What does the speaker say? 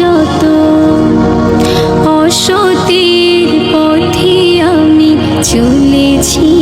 যত অসতির পথে আমি চলেছি।